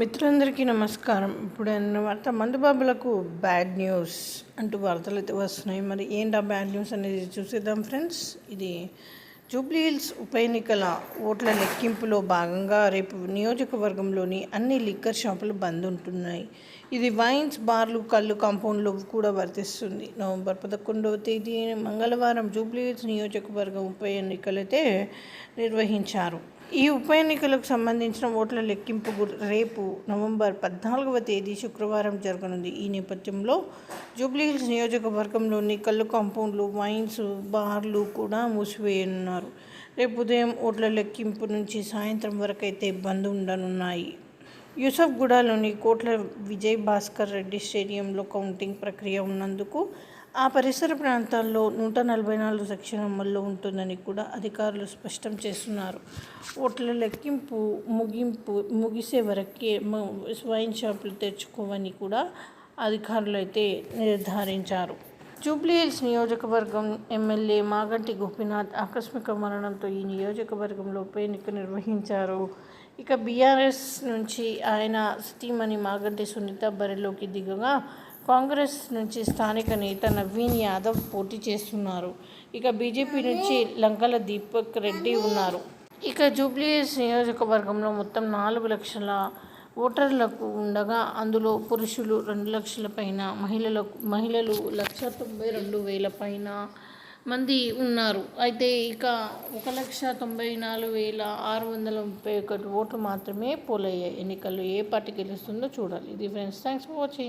మిత్రులందరికీ నమస్కారం. ఇప్పుడు అన్న వార్త? మందుబాబులకు బ్యాడ్ న్యూస్ అంటూ వార్తలు అయితే వస్తున్నాయి. మరి ఏంటి ఆ బ్యాడ్ న్యూస్ అనేది చూసేద్దాం ఫ్రెండ్స్. ఇది జూబ్లీ హిల్స్ ఉప ఎన్నికల ఓట్ల లెక్కింపులో భాగంగా రేపు నియోజకవర్గంలోని అన్ని లిక్కర్ షాపులు బంద్ ఉంటున్నాయి. ఇది వైన్స్ బార్లు కళ్ళు కాంపౌండ్లు కూడా వర్తిస్తుంది. నవంబర్ పదకొండవ తేదీ మంగళవారం జూబ్లీ హిల్స్ నియోజకవర్గం ఉప ఎన్నికలైతే నిర్వహించారు. ఈ ఉప ఎన్నికలకు సంబంధించిన ఓట్ల లెక్కింపు రేపు నవంబర్ పద్నాలుగవ తేదీ శుక్రవారం జరగనుంది. ఈ నేపథ్యంలో జూబ్లీహిల్స్ నియోజకవర్గంలోని కళ్ళు కాంపౌండ్లు వైన్స్ బార్లు కూడా మూసివేయనున్నారు. రేపు ఉదయం ఓట్ల లెక్కింపు నుంచి సాయంత్రం వరకు అయితే బంద్ ఉండనున్నాయి యూసఫ్గూడలోని కోట్ల విజయ్ భాస్కర్ రెడ్డి స్టేడియంలో కౌంటింగ్ ప్రక్రియ ఉన్నందుకు ఆ పరిసర ప్రాంతాల్లో నూట నలభై నాలుగు సెక్షన్ అమల్లో ఉంటుందని కూడా అధికారులు స్పష్టం చేస్తున్నారు. ఓట్ల లెక్కింపు ముగింపు ముగిసే వరకే స్వైన్ వైన్ షాపులు తెరుచుకోవని కూడా అధికారులు అయితే నిర్ధారించారు. జూబ్లీహిల్స్ నియోజకవర్గం ఎమ్మెల్యే మాగంటి గోపీనాథ్ ఆకస్మిక మరణంతో ఈ నియోజకవర్గంలో ఉప ఎన్నిక నిర్వహించారు. ఇక బీఆర్ఎస్ నుంచి ఆయన సతీమణి మాగంటి సునీత బరిలోకి దిగగా కాంగ్రెస్ నుంచి స్థానిక నేత నవీన్ యాదవ్ పోటీ చేస్తున్నారు. ఇక బీజేపీ నుంచి లంకల దీపక్ రెడ్డి ఉన్నారు. ఇక జూబ్లీహిల్స్ నియోజకవర్గంలో మొత్తం నాలుగు లక్షల ఓటర్లకు ఉండగా అందులో పురుషులు రెండు లక్షల పైన మహిళలకు మహిళలు లక్ష తొంభై రెండు వేల పైన మంది ఉన్నారు. అయితే ఇక ఒక లక్ష తొంభై నాలుగు వేల ఆరు వందల ముప్పై ఒకటి ఓట్లు మాత్రమే పోలయ్యాయి. ఎన్నికల్లో ఏ పార్టీ గెలుస్తుందో చూడాలి. ఇది ఫ్రెండ్స్ థ్యాంక్స్ ఫర్ వాచింగ్.